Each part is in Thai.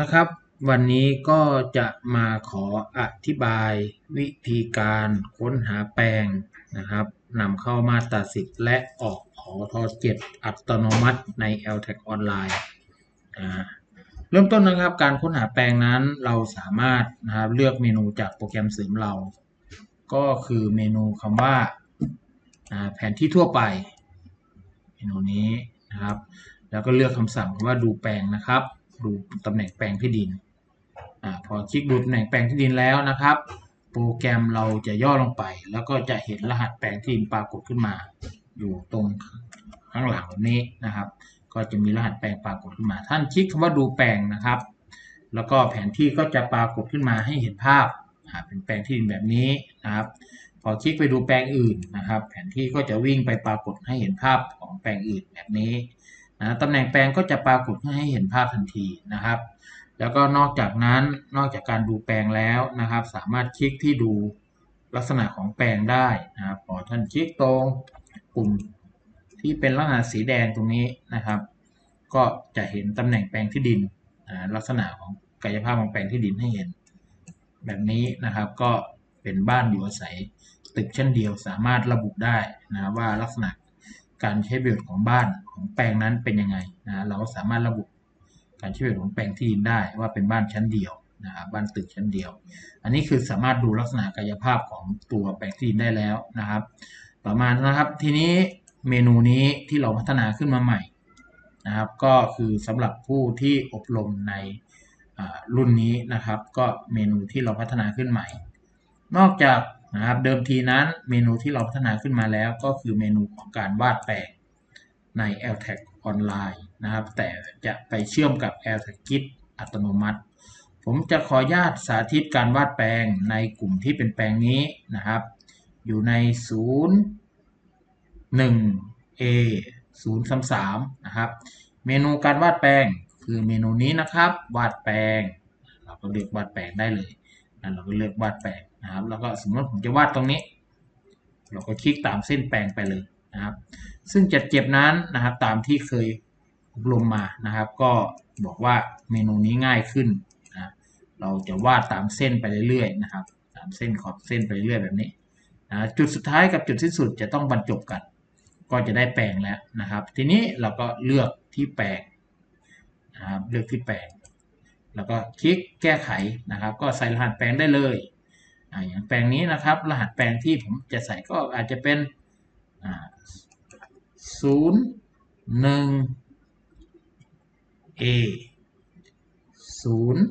นะครับ วันนี้ก็จะมาขออธิบายวิธีการค้นหาแปลงนะครับนำเข้ามาตราสิทธิ์และออกขอทอ7อัตโนมัติใน LTAC ออนไลน์เริ่มต้นนะครับการค้นหาแปลงนั้นเราสามารถนะครับเลือกเมนูจากโปรแกรมเสริมเรา ก็คือเมนูคำว่าอ่าแผนที่ทั่วไป เมนูนี้นะครับ แล้วก็เลือกคำสั่งว่าดูแปลงนะครับ ดูตำแหน่งแปลงที่ดินอาพอคลิกดูตำแหน่งแปลงที่ดินแล้วนะครับ โปรแกรมเราจะย่อลงไป แล้วก็จะเห็นรหัสแปลงที่ดินปรากฏขึ้นมา อยู่ตรงข้างหลังนี้นะครับ ก็จะมีรหัสแปลงปรากฏขึ้นมา ท่านคลิกคำว่าดูแปลงนะครับ แล้วก็แผนที่ก็จะปรากฏขึ้นมาให้เห็นภาพเป็นแปลงที่ดินแบบนี้นะครับพอคลิกไปดูแปลงอื่นนะครับ แผนที่ก็จะวิ่งไปปรากฏให้เห็นภาพของแปลงอื่นแบบนี้ นะตำแหน่งแปลงก็จะปรากฏให้เห็นภาพทันทีนะครับ แล้วก็นอกจากนั้นนอกจากการดูแปลงแล้วนะครับ สามารถคลิกที่ดูลักษณะของแปลงได้นะครับพอท่านคลิกตรงปุ่มที่เป็นลักษณะสีแดงตรงนี้นะครับ ก็จะเห็นตำแหน่งแปลงที่ดินลักษณะของกายภาพของแปลงที่ดินให้เห็น แบบนี้นะครับก็เป็นบ้านอยู่อาศัยตึกชั้นเดียวสามารถระบุได้นะว่าลักษณะ การใช้ประโยชน์ของบ้านของแปลงนั้นเป็นยังไงนะเราก็สามารถระบุการใช้ประโยชน์ของแปลงที่ดินได้ว่าเป็นบ้านชั้นเดียวนะครับบ้านตึกชั้นเดียว อันนี้คือสามารถดูลักษณะกายภาพของตัวแปลงที่ดินได้แล้วนะครับ ต่อมานะครับทีนี้เมนูนี้ที่เราพัฒนาขึ้นมาใหม่นะครับ ก็คือสำหรับผู้ที่อบรมในรุ่นนี้นะครับ ก็เมนูที่เราพัฒนาขึ้นใหม่ นอกจาก นะครับเดิมทีนั้นเมนูที่เราพัฒนาขึ้นมาแล้วก็คือเมนูของการวาดแปลงใน LTAC ออนไลน์นะครับ แต่จะไปเชื่อมกับ LTAC Git อัตโนมัติ ผมจะขออนุญาตสาธิตการวาดแปลงในกลุ่มที่เป็นแปลงนี้นะครับ อยู่ใน 0 1 A 0 3 3นะครับ เมนูการวาดแปลงคือเมนูนี้นะครับ วาดแปลง เราก็เลือกวาดแปลงได้เลย เราก็เลือกวาดแปลง นะครับแล้วก็สมมติผมจะวาดตรงนี้ เราก็คลิกตามเส้นแปลงไปเลยนะครับ ซึ่งจัดเก็บนั้นนะครับตามที่เคยอบรมมานะครับ ก็บอกว่าเมนูนี้ง่ายขึ้นนะเราจะวาดตามเส้นไปเรื่อยๆนะครับ ตามเส้นขอบเส้นไปเรื่อยแบบนี้นะจุดสุดท้ายกับจุดสิ้นสุดจะต้องบรรจบกัน ก็จะได้แปลงแล้วนะครับ ทีนี้เราก็เลือกที่แปลงนะครับเลือกที่แปลง แล้วก็คลิกแก้ไขนะครับ ก็ใส่รหัสแปลงได้เลย อย่างแปลงนี้นะครับ รหัสแปลงที่ผมจะใส่ก็อาจจะเป็นศูนย์หนึ่ง A ศูนย์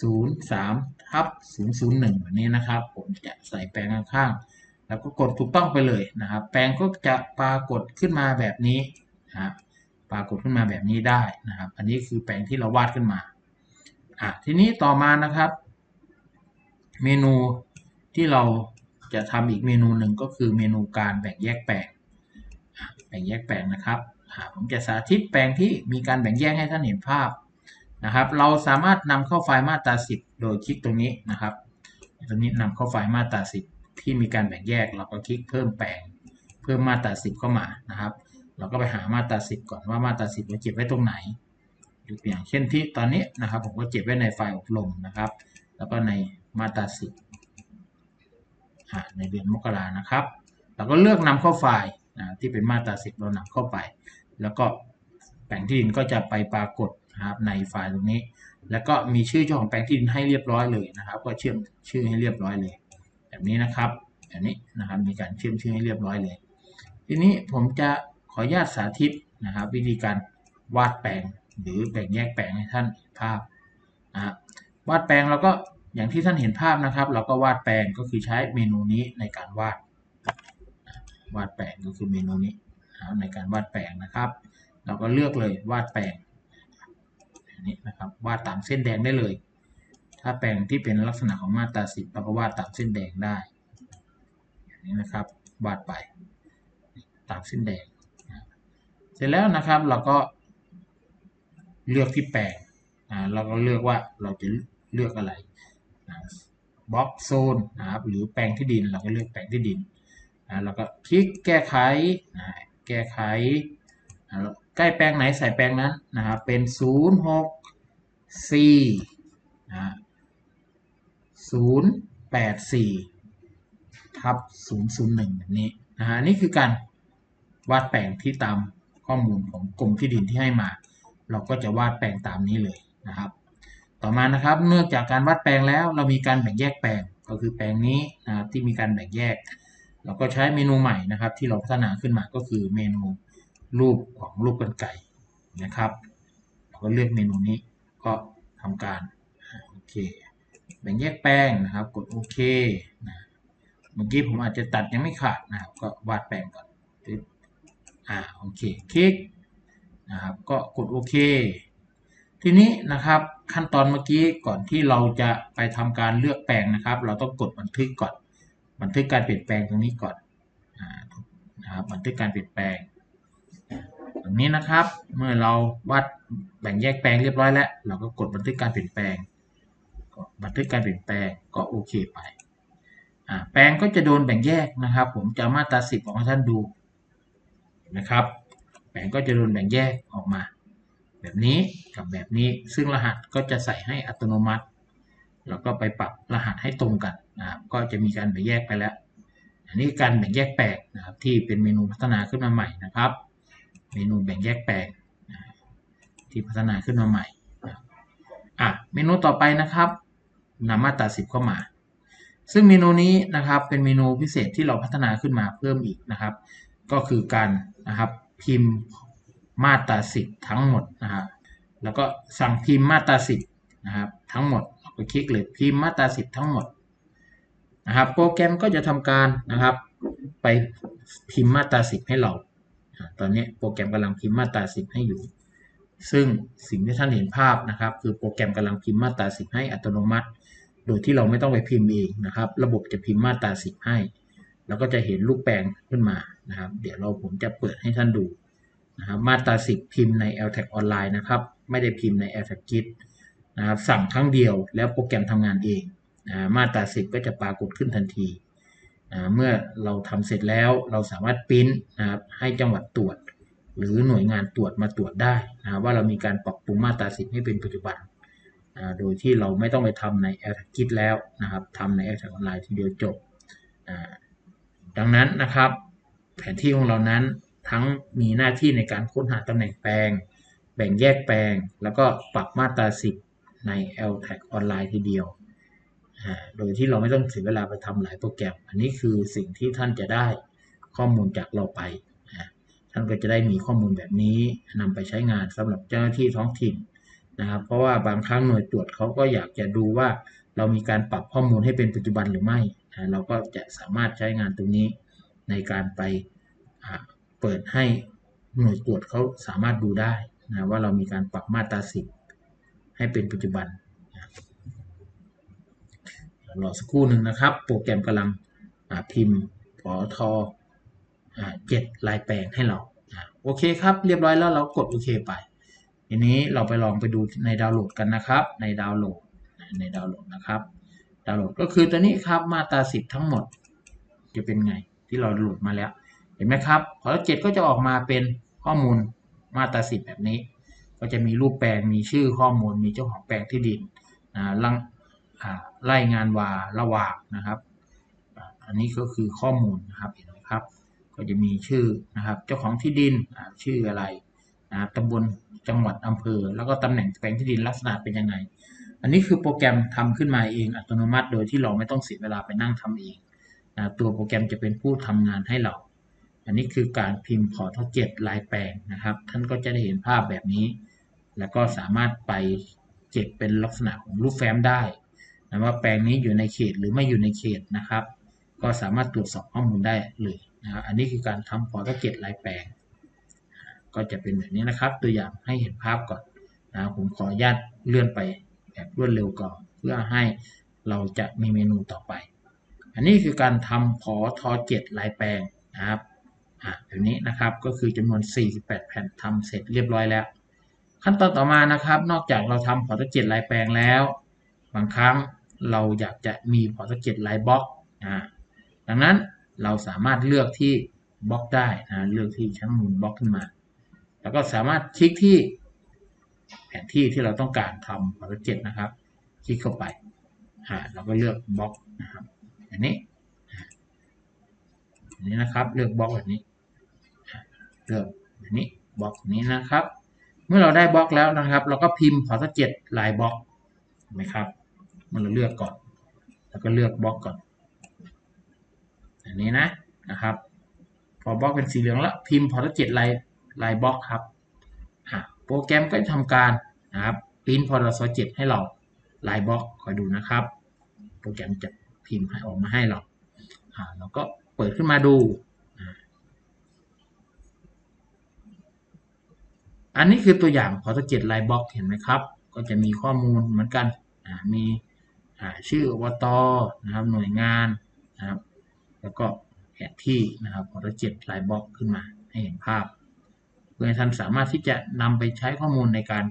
ศูนย์สามทับศูนย์ศูนย์หนึ่งแบบนี้นะครับ ผมจะใส่แปลงข้างๆแล้วก็กดถูกต้องไปเลยนะครับ แปลงก็จะปรากฏขึ้นมาแบบนี้นะปรากฏขึ้นมาแบบนี้ได้นะครับ อันนี้คือแปลงที่เราวาดขึ้นมาอะทีนี้ต่อมานะครับ เมนูที่เราจะทำอีกเมนูหนึ่งก็คือเมนูการแบ่งแยกแปลงแบ่งแยกแปลงนะครับผมจะสาธิตแปลงที่มีการแบ่งแยกให้ท่านเห็นภาพนะครับ เราสามารถนำเข้าไฟล์มาตรา 10 โดยคลิกตรงนี้นะครับ ตรงนี้นำเข้าไฟล์มาตรา 10 ที่มีการแบ่งแยกเราก็คลิกเพิ่มแปลง เพิ่มมาตรา 10 เข้ามานะครับ เราก็ไปหามาตรา 10 ก่อนว่ามาตรา 10 เราเก็บไว้ตรงไหนยกตัวอย่างเช่นที่ตอนนี้นะครับ ผมก็เก็บไว้ในไฟล์อบรมนะครับ แล้วก็ใน มาตราสิบในเดือนมกรานะครับ เราก็เลือกนำเข้าไฟล์ที่เป็นมาตราสิบเรานำเข้าไป แล้วก็แปลงที่ดินก็จะไปปรากฏนะครับในไฟล์ตรงนี้ แล้วก็มีชื่อเจ้าของแปลงที่ดินให้เรียบร้อยเลยนะครับ ก็เชื่อมชื่อให้เรียบร้อยเลย แบบนี้นะครับแบบนี้นะครับมีการเชื่อมชื่อให้เรียบร้อยเลย ทีนี้ผมจะขออนุญาตสาธิตนะครับ วิธีการวาดแปลงหรือแบ่งแยกแปลงให้ท่านภาพนะครับวาดแปลงเราก็ อย่างที่ท่านเห็นภาพนะครับ เราก็วาดแปลงก็คือใช้เมนูนี้ในการวาด วาดแปลงก็คือเมนูนี้ในการวาดแปลงนะครับ เราก็เลือกเลยวาดแปลงนี้นะครับวาดตามเส้นแดงได้เลย ถ้าแปลงที่เป็นลักษณะของมาตราสิบเราก็วาดตามเส้นแดงได้อย่างนี้นะครับวาดไปตามเส้นแดง เสร็จแล้วนะครับเราก็เลือกที่แปลงเราก็เลือกว่าเราจะเลือกอะไร บล็อกโซนนะครับหรือแปลงที่ดินเราก็เลือกแปลงที่ดินนะเราก็คลิกแก้ไขนะแก้ไขใกล้แปลงไหนใส่แปลงนั้นนะครับเป็น0 6 4นะ0 8 4ทับ001แบบนี้นะฮะนี่คือการวาดแปลงที่ตามข้อมูลของกรมที่ดินที่ให้มา เราก็จะวาดแปลงตามนี้เลยนะครับ ต่อมานะครับเนื่องจากการวาดแปลงแล้วเรามีการแบ่งแยกแปลงก็คือแปลงนี้นะครับที่มีการแบ่งแยก เราก็ใช้เมนูใหม่นะครับ ที่เราพัฒนาขึ้นมาก็คือเมนูรูปของรูปกันไก่นะครับ เราก็เลือกเมนูนี้ก็ทำการโอเคแบ่งแยกแปลงนะครับ กดโอเคนะเมื่อกี้ผมอาจจะตัดยังไม่ขาดนะครับ ก็วาดแปลงก่อนอ่าโอเคคลิกนะครับก็กดโอเค ทีนี้นะครับขั้นตอนเมื่อกี้ก่อนที่เราจะไปทำการเลือกแปลงนะครับ เราต้องกดบันทึกก่อน บันทึกการเปลี่ยนแปลงตรงนี้ก่อนนะครับบันทึกการเปลี่ยนแปลงตรงนี้นะครับ เมื่อเราวัดแบ่งแยกแปลงเรียบร้อยแล้ว เราก็กดบันทึกการเปลี่ยนแปลงก็บันทึกการเปลี่ยนแปลงก็โอเคไปแปลงก็จะโดนแบ่งแยกนะครับ ผมจะมาตราสิบของท่านดูนะครับ แปลงก็จะโดนแบ่งแยกออกมา แบบนี้กับแบบนี้ซึ่งรหัสก็จะใส่ให้อัตโนมัติ แล้วก็ไปปรับรหัสให้ตรงกันนะครับก็จะมีการแบ่งแยกไปแล้ว อันนี้การแบ่งแยกแปลงนะครับที่เป็นเมนูพัฒนาขึ้นมาใหม่นะครับ เมนูแบ่งแยกแปลงที่พัฒนาขึ้นมาใหม่อะเมนูต่อไปนะครับนำมาตราสิบเข้ามา ซึ่งเมนูนี้นะครับเป็นเมนูพิเศษที่เราพัฒนาขึ้นมาเพิ่มอีกนะครับ ก็คือการนะครับพิมพ์ มาตราสิบทั้งหมดนะครับ แล้วก็สั่งพิมพ์มาตราสิบนะครับทั้งหมดเราก็คลิกเลยพิมพ์มาตราสิบทั้งหมดนะครับ โปรแกรมก็จะทำการนะครับ ไปพิมพ์มาตราสิบให้เรา ตอนนี้โปรแกรมกำลังพิมพ์มาตราสิบให้อยู่ ซึ่งสิ่งที่ท่านเห็นภาพนะครับ คือโปรแกรมกำลังพิมพ์มาตราสิบให้อัตโนมัติ โดยที่เราไม่ต้องไปพิมพ์เองนะครับ ระบบจะพิมพ์มาตราสิบให้ แล้วก็จะเห็นรูปแปลงขึ้นมานะครับ เดี๋ยวเราผมจะเปิดให้ท่านดู นะครับมาตราสิบพิมพ์ใน LTAG ออนไลน์นะครับไม่ได้พิมพ์ใน LTAG Git นะครับสั่งครั้งเดียวแล้วโปรแกรมทำงานเองมาตราสิบก็จะปรากฏขึ้นทันทีเมื่อเราทำเสร็จแล้วเราสามารถพิมพ์นะครับให้จังหวัดตรวจ หรือหน่วยงานตรวจมาตรวจได้นะว่าเรามีการปรับปรุงมาตราสิบให้เป็นปัจจุบันโดยที่เราไม่ต้องไปทำใน a อ t a g Git แล้วนะครับทำใน a อ t a g ออนไลน์ทีเดียวจบดังนั้นนะครับแผนที่ของเรานั้น ทั้งมีหน้าที่ในการค้นหาตำแหน่งแปลง แบ่งแยกแปลง แล้วก็ปรับมาตราสิบใน LTAG ออนไลน์ทีเดียว โดยที่เราไม่ต้องเสียเวลาไปทำหลายโปรแกรม อันนี้คือสิ่งที่ท่านจะได้ข้อมูลจากเราไป ท่านก็จะได้มีข้อมูลแบบนี้นำไปใช้งานสำหรับเจ้าหน้าที่ท้องถิ่นนะครับเพราะว่าบางครั้งหน่วยตรวจเขาก็อยากจะดูว่าเรามีการปรับข้อมูลให้เป็นปัจจุบันหรือไม่ เราก็จะสามารถใช้งานตรงนี้ในการไป เปิดให้หน่วยตรวจเขาสามารถดูได้นะว่าเรามีการปรับมาตราสิบให้เป็นปัจจุบันรอสักครู่หนึ่งนะครับ โปรแกรมกำลังพิมพ์พอทอเจ็ดลายแปลงให้เราโอเคครับ เรียบร้อยแล้วเรากดโอเคไปทีนี้เราไปลองไปดูในดาวน์โหลดกันนะครับ ในดาวน์โหลดในดาวน์โหลดนะครับ ดาวน์โหลดก็คือตัวนี้ครับมาตราสิบทั้งหมด จะเป็นไงที่เราโหลดมาแล้ว ห็นไหมครับพอเจ็ดก็จะออกมาเป็นข้อมูลมาตราสิบแบบนี้ ก็จะมีรูปแปลงมีชื่อข้อมูล มีเจ้าของแปลงที่ดินลังไล่งานวาระหว่างนะครับ อันนี้ก็คือข้อมูลนะครับเห็นไหมครับ ก็จะมีชื่อนะครับเจ้าของที่ดินชื่ออะไรนะตำบลจังหวัดอำเภอ แล้วก็ตำแหน่งแปลงที่ดินลักษณะเป็นยังไง อันนี้คือโปรแกรมทำขึ้นมาเองอัตโนมัติ โดยที่เราไม่ต้องเสียเวลาไปนั่งทำเองนะตัวโปรแกรมจะเป็นผู้ทำงานให้เรา อันนี้คือการพิมพ์พอทัลเจ็ดลายแปลงนะครับ ท่านก็จะได้เห็นภาพแบบนี้ แล้วก็สามารถไปเก็บเป็นลักษณะของรูปแฟ้มได้นะว่าแปลงนี้อยู่ในเขตหรือไม่อยู่ในเขตนะครับ ก็สามารถตรวจสอบข้อมูลได้เลยนะครับอันนี้คือการทำพอร์ตเก็ตลายแปลง ก็จะเป็นแบบนี้นะครับ ตัวอย่างให้เห็นภาพก่อนนะผมขออนุญาตเลื่อนไปแบบรวดเร็วก่อน เพื่อให้เราจะมีเมนูต่อไป อันนี้คือการทำพอทอเจ็ดลายแปลงนะครับ อ่าแบบนี้นะครับก็คือจำนวน 48 แผ่นทำเสร็จเรียบร้อยแล้ว ขั้นตอนต่อมานะครับ นอกจากเราทำพอร์ตเจ็ดลายแปลงแล้ว บางครั้งเราอยากจะมีพอร์ตเก็ตไลน์บล็อกนะดังนั้นเราสามารถเลือกที่บล็อกได้นะเลือกที่ชั้นมูลบล็อกขึ้นมา แล้วก็สามารถคลิกที่แผนที่ที่เราต้องการทำพอร์เจ็ตนะครับ คลิกเข้าไปอ่าเราก็เลือกบล็อกนะครับอันนี้อันนี้นะครับ เลือกบล็อกแบบนี้ เลือกแบบนี้บล็อกนี้นะครับ เมื่อเราได้บล็อกแล้วนะครับ เราก็พิมพ์พอร์เจ็ตลายบล็อกไหมครับมื่อเราเลือกก่อน แล้วก็เลือกบล็อกก่อน อันนี้นะนะครับ พอบล็อกเป็นสีเหลืองแล้วพิมพ์พอร์เจ็ตลายลายบล็อกครับอะโปรแกรมก็จะทำการนะครับพิมพ์พอร์เจ็ตให้เราลายบล็อกคอยดูนะครับ โปรแกรมจะพิมพ์ให้ออกมาให้เราอ่าเราก็เปิดขึ้นมาดูอ่า อันนี้คือตัวอย่างพอร์เจ็ตลายบล็อกเห็นไหมครับ ก็จะมีข้อมูลเหมือนกัน มีชื่ออบตนะครับหน่วยงานนะครับแล้วก็แผนที่นะครับพอร์เจ็ตลายบล็อกขึ้นมาให้เห็นภาพ เพื่อให้ท่านสามารถที่จะนำไปใช้ข้อมูลในการ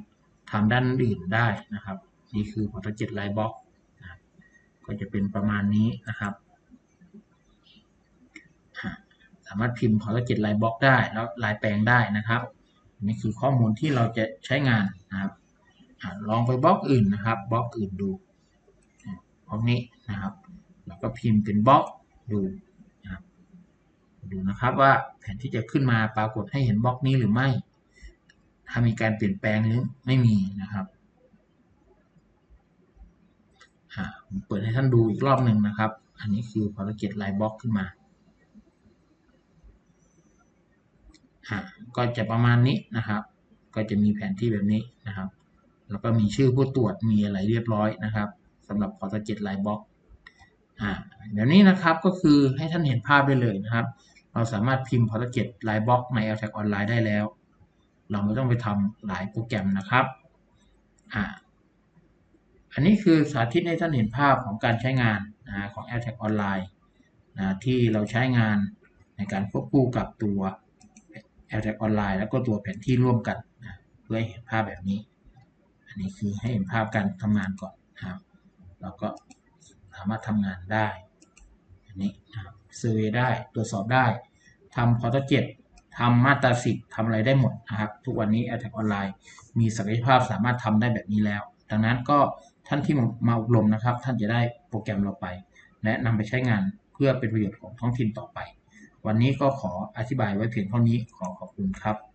ทำด้านอื่นได้นะครับ นี่คือพอร์เจ็ตลายบล็อกนะก็จะเป็นประมาณนี้นะครับสามารถพิมพ์พอร์เจ็ตลายบล็อกได้แล้วลายแปลงได้นะครับ นี่คือข้อมูลที่เราจะใช้งานนะครับอลองไปบล็อกอื่นนะครับบล็อกอื่นดูอ่าบล็อกนี้นะครับ แล้วก็พิมพ์เป็นบล็อกดูนะครับดูนะครับว่าแผนที่จะขึ้นมาปรากฏให้เห็นบล็อกนี้หรือไม่ ถ้ามีการเปลี่ยนแปลงหรือไม่มีนะครับผมเปิดให้ท่านดูอีกรอบหนึ่งนะครับ อันนี้คือภารกิจลายบล็อกขึ้นมา อ่าก็จะประมาณนี้นะครับ ก็จะมีแผนที่แบบนี้นะครับ แล้วก็มีชื่อผู้ตรวจมีอะไรเรียบร้อยนะครับสำหรับพอร์เจ็ตลายบล็อกอ่าเดี๋ยวนี้นะครับก็คือให้ท่านเห็นภาพได้เลยนะครับ เราสามารถพิมพ์พอร์เจ็ตลายบล็อกใน LTAG ออนไลน์ได้แล้ว เราไม่ต้องไปทำหลายโปรแกรมนะครับอ่าอันนี้คือสาธิตให้ท่านเห็นภาพของการใช้งานนะของ LTAG ออนไลน์นะที่เราใช้งานในการควบคู่กับตัว LTAG ออนไลน์แล้วก็ตัวแผนที่ร่วมกันนะเพื่อให้เห็นภาพแบบนี้ อันนี้คือให้เห็นภาพการทำงานก่อนนะครับแล้วก็สามารถทำงานได้ อันนี้นะครับเซอร์เวได้ตรวจสอบได้ทำพอร์ตเจ็ดทำมาตราสิบทำอะไรได้หมดนะครับ ทุกวันนี้ a t t a c ออนไลน์มีศักยภาพสามารถทำได้แบบนี้แล้ว ดังนั้นก็ท่านที่มาอบรมนะครับ ท่านจะได้โปรแกรมเราไป และนำไปใช้งานเพื่อเป็นประโยชน์ของท้องถิ่นต่อไป วันนี้ก็ขออธิบายไว้เพียงเท่านี้ขอขอบคุณครับ